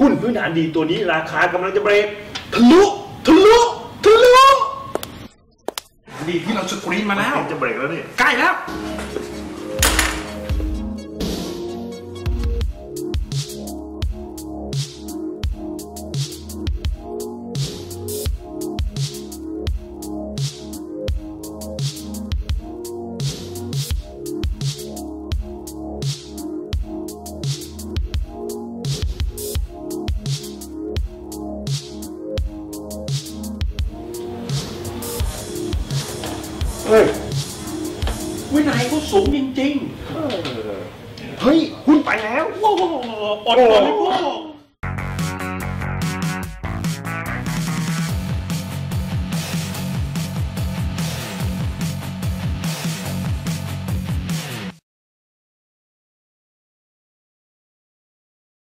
หุ้นพื้นฐานดีตัวนี้ราคากำลังจะเบรกทะลุทะลุทะลุดีที่เราสกรีนมาแล้ว จะเบรกแล้วนี่ ใกล้แล้ว เฮ้ยวินัยเขาสูงจริงเฮ้ย หุ้นไปแล้วๆว้าวอดบริโภค